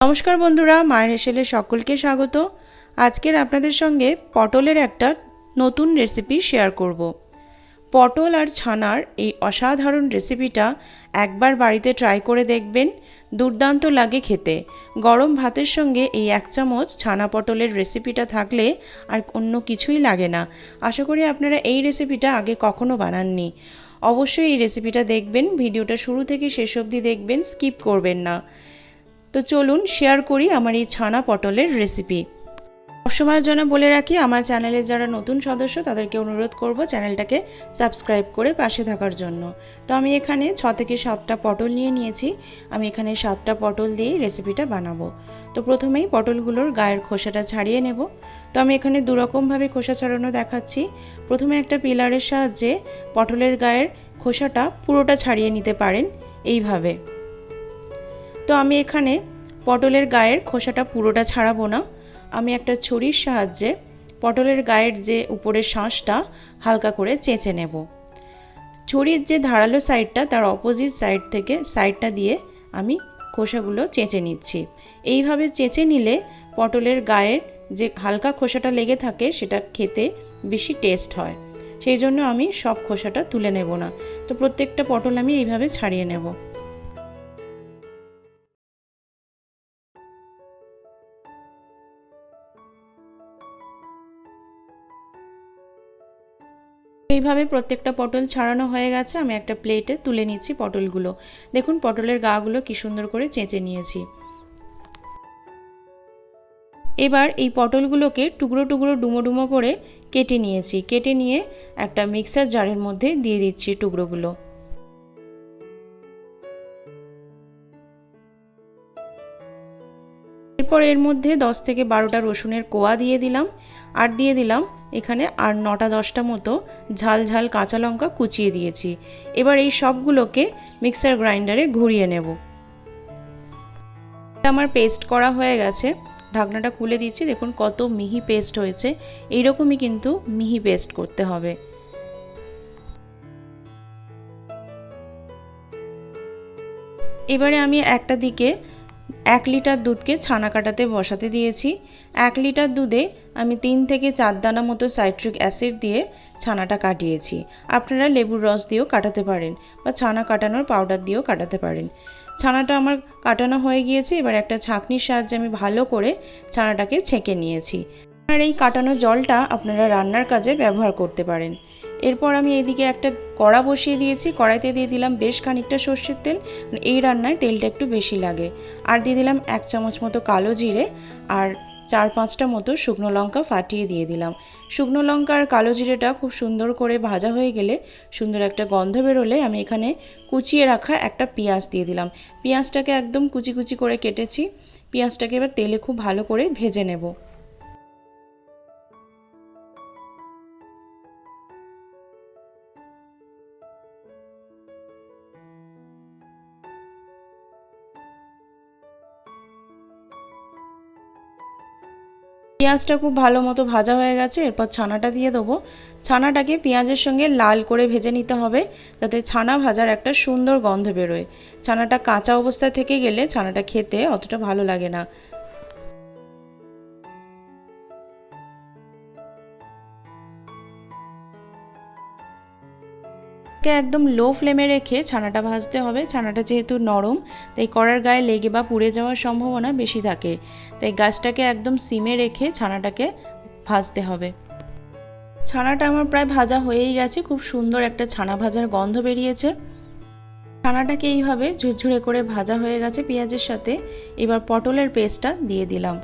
নমস্কার বন্ধুরা, মায়ের হেসেলে সকলকে স্বাগত। আজকের আপনাদের সঙ্গে পটলের একটা নতুন রেসিপি শেয়ার করব। পটল আর ছানার এই অসাধারণ রেসিপিটা একবার বাড়িতে ট্রাই করে দেখবেন, দুর্দান্ত লাগে খেতে। গরম ভাতের সঙ্গে এই এক চামচ ছানা পটলের রেসিপিটা থাকলে আর অন্য কিছুই লাগে না। আশা করি আপনারা এই রেসিপিটা আগে কখনো বানাননি। অবশ্যই এই রেসিপিটা দেখবেন, ভিডিওটা শুরু থেকে শেষ অবধি দেখবেন স্কিপ করবেন না। তো চলুন শেয়ার করি আমার এই ছানা পটলের রেসিপি সবসময়ের জন্য বলে রাখি, আমার চ্যানেলের যারা নতুন সদস্য, তাদেরকে অনুরোধ করব চ্যানেলটাকে সাবস্ক্রাইব করে পাশে থাকার জন্য। তো আমি এখানে ছ থেকে সাতটা পটল নিয়ে নিয়েছি। আমি এখানে সাতটা পটল দিয়েই রেসিপিটা বানাবো। তো প্রথমেই পটলগুলোর গায়ের খোসাটা ছাড়িয়ে নেব। তো আমি এখানে দুরকমভাবে খোসা ছাড়ানো দেখাচ্ছি। প্রথমে একটা পিলারের সাহায্যে পটলের গায়ের খোসাটা পুরোটা ছাড়িয়ে নিতে পারেন এইভাবে। তো আমি এখানে পটলের গায়ের খোসাটা পুরোটা ছাড়াবো না। আমি একটা ছুরির সাহায্যে পটলের গায়ের যে উপরের শাঁসটা হালকা করে চেঁচে নেব। ছুরির যে ধারালো সাইডটা, তার অপোজিট সাইড থেকে সাইডটা দিয়ে আমি খোসাগুলো চেঁচে নিচ্ছি। এইভাবে চেঁচে নিলে পটলের গায়ের যে হালকা খোসাটা লেগে থাকে, সেটা খেতে বেশি টেস্ট হয়। সেই জন্য আমি সব খোসাটা তুলে নেব না। তো প্রত্যেকটা পটল আমি এইভাবে ছাড়িয়ে নেব। এইভাবে প্রত্যেকটা পটল ছাড়ানো হয়ে গেছে। আমি একটা প্লেটে তুলে নিচ্ছি পটলগুলো। দেখুন, পটলের গাগুলো কি সুন্দর করে চেঁচে নিয়েছি। এবার এই পটলগুলোকে টুকরো টুকরো ডুমো ডুমো করে কেটে নিয়েছি। কেটে নিয়ে একটা মিক্সার জারের মধ্যে দিয়ে দিচ্ছি টুকরোগুলো। এরপর এর মধ্যে দশ থেকে বারোটা রসুনের কোয়া দিয়ে দিলাম। আর দিয়ে দিলাম এখানে আর নটা দশটা মতো ঝাল ঝাল কাঁচা লঙ্কা কুচিয়ে দিয়েছি। এবার এই সবগুলোকে মিক্সার গ্রাইন্ডারে ঘুরিয়ে নেব। আমার পেস্ট করা হয়ে গেছে। ঢাকনাটা খুলে দিচ্ছি। দেখুন কত মিহি পেস্ট হয়েছে। এইরকমই কিন্তু মিহি পেস্ট করতে হবে। এবারে আমি একটা দিকে এক লিটার দুধকে ছানা কাটাতে বসাতে দিয়েছি। এক লিটার দুধে আমি তিন থেকে চার দানা মতো সাইট্রিক অ্যাসিড দিয়ে ছানাটা কাটিয়েছি। আপনারা লেবুর রস দিয়েও কাটাতে পারেন বা ছানা কাটানোর পাউডার দিয়েও কাটাতে পারেন। ছানাটা আমার কাটানো হয়ে গিয়েছে, এবার একটা ছাঁকনির সাহায্যে আমি ভালো করে ছানাটাকে ছেঁকে নিয়েছি। আর এই কাটানো জলটা আপনারা রান্নার কাজে ব্যবহার করতে পারেন। এরপর আমি এদিকে একটা কড়া বসিয়ে দিয়েছি। কড়াইতে দিয়ে দিলাম বেশ খানিকটা সর্ষের তেল। এই রান্নায় তেলটা একটু বেশি লাগে। আর দিয়ে দিলাম এক চামচ মতো কালো জিরে আর চার পাঁচটা মতো শুকনো লঙ্কা ফাটিয়ে দিয়ে দিলাম। শুকনো লঙ্কা আর কালো জিরেটা খুব সুন্দর করে ভাজা হয়ে গেলে সুন্দর একটা গন্ধ বেরোলে আমি এখানে কুচিয়ে রাখা একটা পেঁয়াজ দিয়ে দিলাম। পেঁয়াজটাকে একদম কুচি কুচি করে কেটেছি। পেঁয়াজটাকে এবার তেলে খুব ভালো করে ভেজে নেব। পেঁয়াজটা খুব ভালো মতো ভাজা হয়ে গেছে, এরপর ছানাটা দিয়ে দেবো। ছানাটাকে পেঁয়াজের সঙ্গে লাল করে ভেজে নিতে হবে, যাতে ছানা ভাজার একটা সুন্দর গন্ধ বেরোয়। ছানাটা কাঁচা অবস্থায় থেকে গেলে ছানাটা খেতে অতটা ভালো লাগে না। কে একদম লো ফ্লেমে রেখে ছানাটা ভাজতে হবে। ছানাটা যেহেতু নরম, তাই কড়ার গায়ে লেগে বা পুড়ে যাওয়ার সম্ভাবনা বেশি থাকে। তাই গাছটাকে একদম সিমে রেখে ছানাটাকে ভাজতে হবে। ছানাটা আমার প্রায় ভাজা হয়েই গেছে। খুব সুন্দর একটা ছানা ভাজার গন্ধ বেরিয়েছে। ছানাটাকে এইভাবে ঝুরঝুরে করে ভাজা হয়ে গেছে পেঁয়াজের সাথে। এবার পটলের পেস্টটা দিয়ে দিলাম।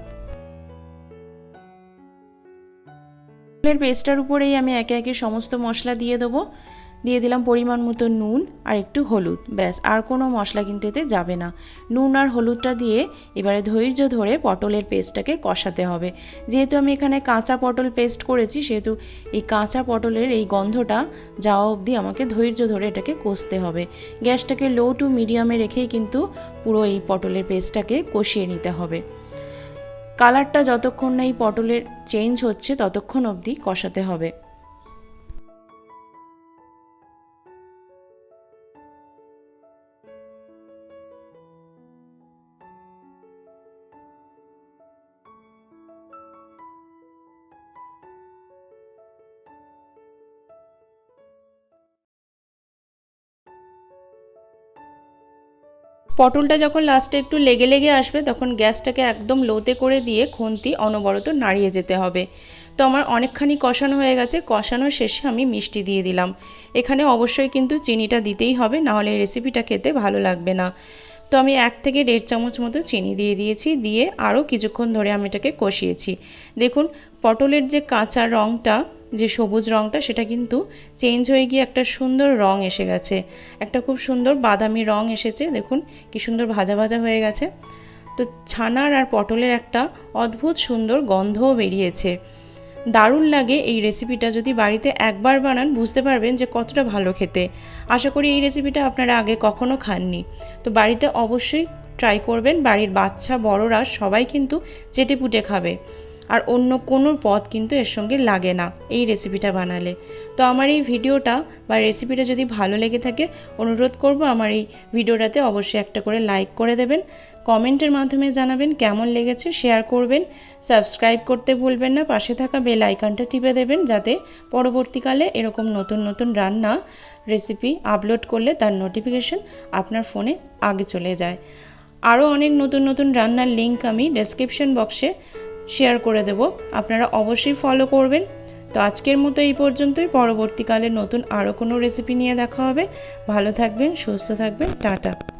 পটলের পেস্টটার উপরেই আমি একে একে সমস্ত মশলা দিয়ে দেবো। দিয়ে দিলাম পরিমাণ মতো নুন আর একটু হলুদ। ব্যাস, আর কোনো মশলা কিন্তু এতে যাবে না। নুন আর হলুদটা দিয়ে এবারে ধৈর্য ধরে পটলের পেস্টটাকে কষাতে হবে। যেহেতু আমি এখানে কাঁচা পটল পেস্ট করেছি, সেহেতু এই কাঁচা পটলের এই গন্ধটা যাওয়া অবধি আমাকে ধৈর্য ধরে এটাকে কষতে হবে। গ্যাসটাকে লো টু মিডিয়ামে রেখেই কিন্তু পুরো এই পটলের পেস্টটাকে কষিয়ে নিতে হবে। কালারটা যতক্ষণ না এই পটলের চেঞ্জ হচ্ছে, ততক্ষণ অবধি কষাতে হবে। পটলটা যখন লাস্টে একটু লেগে লেগে আসবে, তখন গ্যাসটাকে একদম লোতে করে দিয়ে খুন্তি অনবরত নাড়িয়ে যেতে হবে। তো আমার অনেকখানি কষানো হয়ে গেছে। কষানোর শেষে আমি মিষ্টি দিয়ে দিলাম। এখানে অবশ্যই কিন্তু চিনিটা দিতেই হবে নাহলে রেসিপিটা খেতে ভালো লাগবে না। তো আমি এক থেকে দেড় চামচ মতো চিনি দিয়ে দিয়েছি, দিয়ে আরও কিছুক্ষণ ধরে আমি এটাকে কষিয়েছি। দেখুন, পটলের যে কাঁচা রঙটা যে সবুজ রঙটা সেটা কিন্তু চেঞ্জ হয়ে গিয়ে একটা সুন্দর রং এসে গেছে। একটা খুব সুন্দর বাদামি রং এসেছে, দেখুন কি সুন্দর ভাজা ভাজা হয়ে গেছে। তো ছানার আর পটলের একটা অদ্ভুত সুন্দর গন্ধও বেরিয়েছে। দারুণ লাগে এই রেসিপিটা যদি বাড়িতে একবার বানান, বুঝতে পারবেন যে কতটা ভালো খেতে। আশা করি এই রেসিপিটা আপনারা আগে কখনো খাননি। তো বাড়িতে অবশ্যই ট্রাই করবেন, বাড়ির বাচ্চা, বড়রা সবাই কিন্তু চেটে পুটে খাবে। আর অন্য কোনো পদ কিন্তু এর সঙ্গে লাগে না এই রেসিপিটা বানালে। তো আমার এই ভিডিওটা বা রেসিপিটা যদি ভালো লেগে থাকে, অনুরোধ করব আমার এই ভিডিওটাতে অবশ্যই একটা করে লাইক করে দেবেন। কমেন্টের মাধ্যমে জানাবেন কেমন লেগেছে শেয়ার করবেন। সাবস্ক্রাইব করতে ভুলবেন না, পাশে থাকা বেল আইকনটা টিপে দেবেন যাতে পরবর্তীকালে এরকম নতুন নতুন রান্না রেসিপি আপলোড করলে তার নোটিফিকেশন আপনার ফোনে আগে চলে যায়। আরও অনেক নতুন নতুন রান্নার লিঙ্ক আমি ডেসক্রিপশন বক্সে শেয়ার করে দেব। আপনারা অবশ্যই ফলো করবেন। তো আজকের মতো এই পর্যন্তই। পরবর্তীকালে নতুন আরও কোনো রেসিপি নিয়ে দেখা হবে। ভালো থাকবেন, সুস্থ থাকবেন, টাটা।